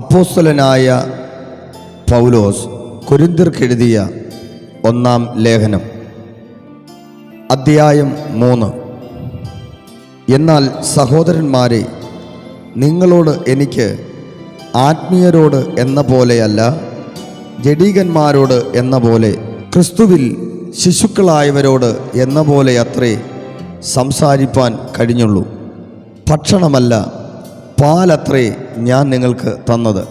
അപ്പോസ്തലനായ പൗലോസ് കുരിന്തിർക്കെഴുതിയ ഒന്നാം ലേഖനം അദ്ധ്യായം മൂന്ന്. എന്നാൽ സഹോദരന്മാരെ നിങ്ങളോട് എനിക്ക് ആത്മീയരോട് എന്ന പോലെയല്ല ജഡീകന്മാരോട് എന്ന പോലെ ക്രിസ്തുവിൽ ശിശുക്കളായവരോട് എന്ന പോലെ അത്രേ സംസാരിപ്പാൻ കഴിഞ്ഞുള്ളൂ. ഭക്ഷണമല്ല പാലത്രേ ഞാൻ നിങ്ങൾക്ക് തന്നത്.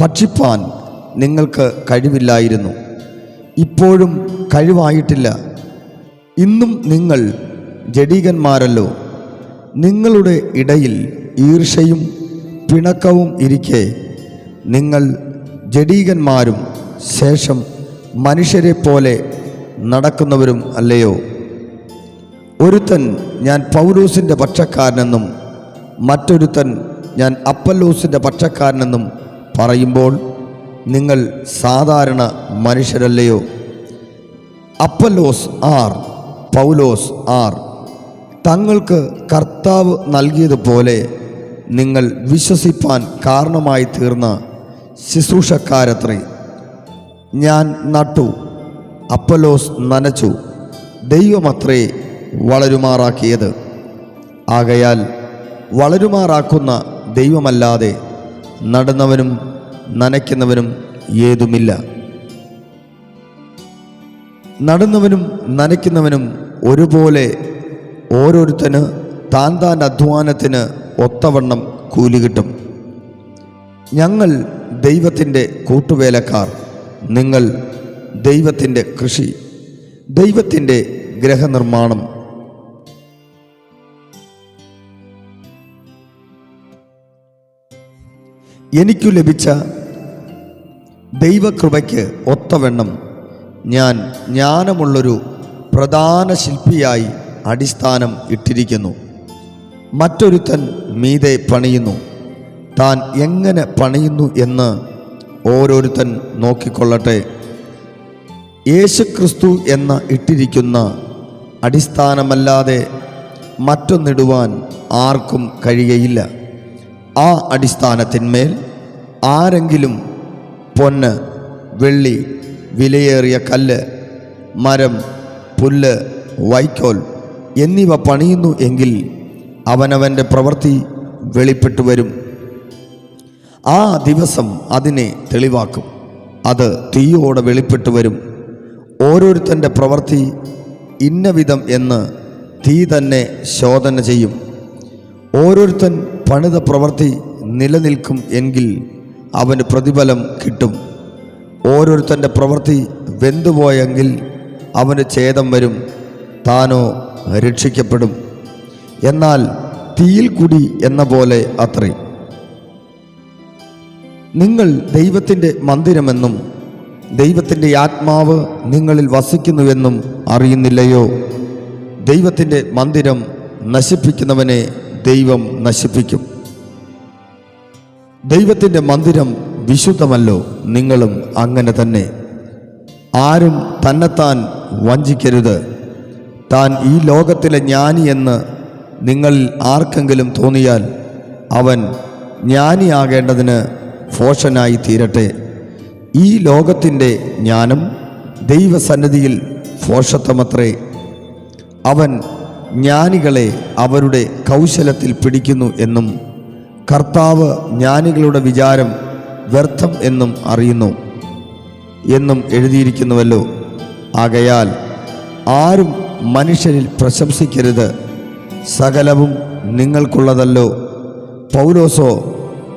ഭക്ഷിപ്പാൻ നിങ്ങൾക്ക് കഴിവില്ലായിരുന്നു. ഇപ്പോഴും കഴിവായിട്ടില്ല. ഇന്നും നിങ്ങൾ ജഡീകന്മാരല്ലോ. നിങ്ങളുടെ ഇടയിൽ ഈർഷയും പിണക്കവും ഇരിക്കെ. നിങ്ങൾ ജഡീകന്മാരും ശേഷം മനുഷ്യരെ പോലെ നടക്കുന്നവരും അല്ലയോ? ഒരുത്തൻ ഞാൻ പൗരൂസിന്റെ പക്ഷക്കാരനെന്നും മറ്റൊരുത്തൻ ഞാൻ അപ്പല്ലൂസിന്റെ പക്ഷക്കാരനെന്നും പറയുമ്പോൾ നിങ്ങൾ സാധാരണ മനുഷ്യരല്ലയോ? അപ്പല്ലോസ് ആർ പൗലോസ് ആർ. തങ്ങൾക്ക് കർത്താവ് നൽകിയതുപോലെ നിങ്ങൾ വിശ്വസിപ്പാൻ കാരണമായി തീർന്ന ശുശ്രൂഷക്കാരത്രേ. ഞാൻ നട്ടു അപ്പലോസ് നനച്ചു ദൈവമത്രേ വളരുമാറാക്കിയത്. ആകയാൽ വളരുമാറാക്കുന്ന ദൈവമല്ലാതെ നടുന്നവനും നനയ്ക്കുന്നവനും ഏതുമില്ല. നടുന്നവനും നനയ്ക്കുന്നവനും ഒരുപോലെ ഓരോരുത്തന് താൻ താൻ അധ്വാനത്തിന് ഒത്തവണ്ണം കൂലി കിട്ടും. ഞങ്ങൾ ദൈവത്തിന്റെ കൂട്ടുവേലക്കാർ. നിങ്ങൾ ദൈവത്തിന്റെ കൃഷി. ദൈവത്തിന്റെ ഗ്രഹനിർമ്മാണം എനിക്കു ലഭിച്ച ദൈവകൃപയ്ക്ക് ഒത്തവണ്ണം ഞാൻ ജ്ഞാനമുള്ളൊരു പ്രധാന ശില്പിയായി അടിസ്ഥാനം ഇട്ടിരിക്കുന്നു. മറ്റൊരുത്തൻ മീതെ പണിയുന്നു. താൻ എങ്ങനെ പണിയുന്നു എന്ന് ഓരോരുത്തൻ നോക്കിക്കൊള്ളട്ടെ. യേശുക്രിസ്തു എന്ന ഇട്ടിരിക്കുന്ന അടിസ്ഥാനമല്ലാതെ മറ്റൊന്നിടുവാൻ ആർക്കും കഴിയയില്ല. ആ അടിസ്ഥാനത്തിന്മേൽ ആരെങ്കിലും പൊന്ന് വെള്ളി വിലയേറിയ കല്ല് മരം പുല്ല് വൈക്കോൽ എന്നിവ പണിയുന്നു എങ്കിൽ അവനവന്റെ പ്രവൃത്തി വെളിപ്പെട്ടു വരും. ആ ദിവസം അതിനെ തെളിവാക്കും. അത് തീയോടെ വെളിപ്പെട്ടു വരും. ഓരോരുത്തന്റെ പ്രവൃത്തി ഇന്നവിധം എന്ന് തീ തന്നെ ശോധന ചെയ്യും. ഓരോരുത്തൻ പണിത പ്രവൃത്തി നിലനിൽക്കും എങ്കിൽ അവന് പ്രതിഫലം കിട്ടും. ഓരോരുത്തന്റെ പ്രവൃത്തി വെന്തുപോയെങ്കിൽ അവന് ഛേദം വരും താനോ രക്ഷിക്കപ്പെടും. എന്നാൽ തീയിൽ കുടി എന്ന പോലെ അത്രേ. നിങ്ങൾ ദൈവത്തിന്റെ മന്ദിരമെന്നും ദൈവത്തിന്റെ ആത്മാവ് നിങ്ങളിൽ വസിക്കുന്നുവെന്നും അറിയുന്നില്ലയോ? ദൈവത്തിന്റെ മന്ദിരം നശിപ്പിക്കുന്നവനെ ദൈവം നശിപ്പിക്കും. ദൈവത്തിന്റെ മന്ദിരം വിശുദ്ധമല്ലോ നിങ്ങളും അങ്ങനെ തന്നെ. ആരും തന്നെത്താൻ വഞ്ചിക്കരുത്. താൻ ഈ ലോകത്തിലെ ജ്ഞാനിയെന്ന് നിങ്ങളിൽ ആർക്കെങ്കിലും തോന്നിയാൽ അവൻ ജ്ഞാനിയാകേണ്ടതിന് ഫോഷനായി തീരട്ടെ. ഈ ലോകത്തിന്റെ ജ്ഞാനം ദൈവസന്നിധിയിൽ ഫോഷത്വമത്രേ അവൻ ജ്ഞാനികളെ അവരുടെ കൗശലത്തിൽ പിടിക്കുന്നു എന്നും കർത്താവ് ജ്ഞാനികളുടെ വിചാരം വ്യർത്ഥം എന്നും അറിയുന്നു എന്നും എഴുതിയിരിക്കുന്നുവല്ലോ. ആകയാൽ ആരും മനുഷ്യരിൽ പ്രശംസിക്കരുത്. സകലവും നിങ്ങൾക്കുള്ളതല്ലോ. പൗലോസോ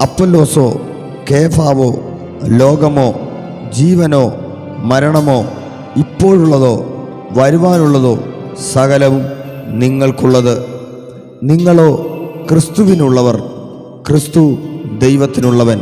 അപ്പല്ലോസോ കേഫാവോ ലോകമോ ജീവനോ മരണമോ ഇപ്പോഴുള്ളതോ വരുവാനുള്ളതോ സകലവും നിങ്ങൾക്കുള്ളത്. നിങ്ങളോ ക്രിസ്തുവിനുള്ളവർ ക്രിസ്തു ദൈവത്തിനുള്ളവൻ.